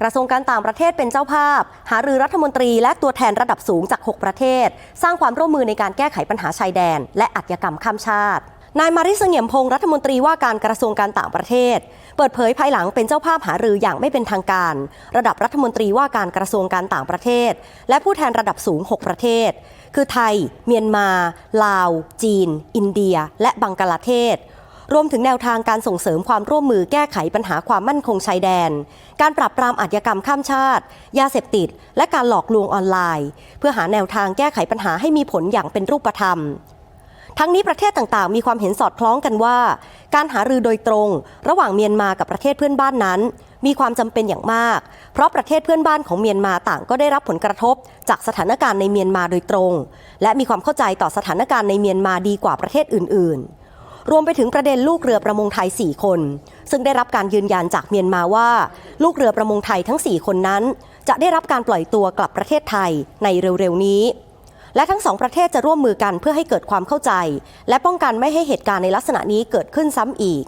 กระทรวงการต่างประเทศเป็นเจ้าภาพ หารือรัฐมนตรีและตัวแทนระดับสูงจาก 6 ประเทศ สร้างความร่วมมือในการแก้ไขปัญหาชายแดน และอาชญากรรมข้ามชาตินายมาริสเงียมพงศ์รัฐมนตรีว่าการกระทรวงการต่างประเทศ เปิดเผยภายหลังเป็นเจ้าภาพหารืออย่างไม่เป็นทางการ ระดับรัฐมนตรีว่าการกระทรวงการต่างประเทศ และผู้แทนระดับสูง 6 ประเทศ คือไทย เมียนมา ลาว จีน อินเดีย และบังกลาเทศ รวมถึงแนวทางการส่งเสริมความร่วมมือแก้ไขปัญหาความมั่นคงชายแดน การปราบปรามอาชญากรรมข้ามชาติ ยาเสพติด และการหลอกลวงออนไลน์ เพื่อหาแนวทางแก้ไขปัญหาให้มีผลอย่างเป็นรูปธรรมทั้งนี้ประเทศต่างๆ มีความเห็นสอดคล้องกันว่า การหารือโดยตรง ระหว่างเมียนมากับประเทศเพื่อนบ้านนั้น มีความจำเป็นอย่างมาก เพราะประเทศเพื่อนบ้านของเมียนมาต่างก็ได้รับผลกระทบ จากสถานการณ์ในเมียนมาโดยตรง และมีความเข้าใจต่อสถานการณ์ในเมียนมาดีกว่าประเทศอื่น ๆ รวมไปถึงประเด็นลูกเรือประมงไทย 4 คน ซึ่งได้รับการยืนยันจากเมียนมาว่า ลูกเรือประมงไทยทั้ง 4 คนนั้น จะได้รับการปล่อยตัวกลับประเทศไทยในเร็วๆนี้ และทั้งสองประเทศจะร่วมมือกันเพื่อให้เกิดความเข้าใจ และป้องกันไม่ให้เหตุการณ์ในลักษณะนี้เกิดขึ้นซ้ำอีก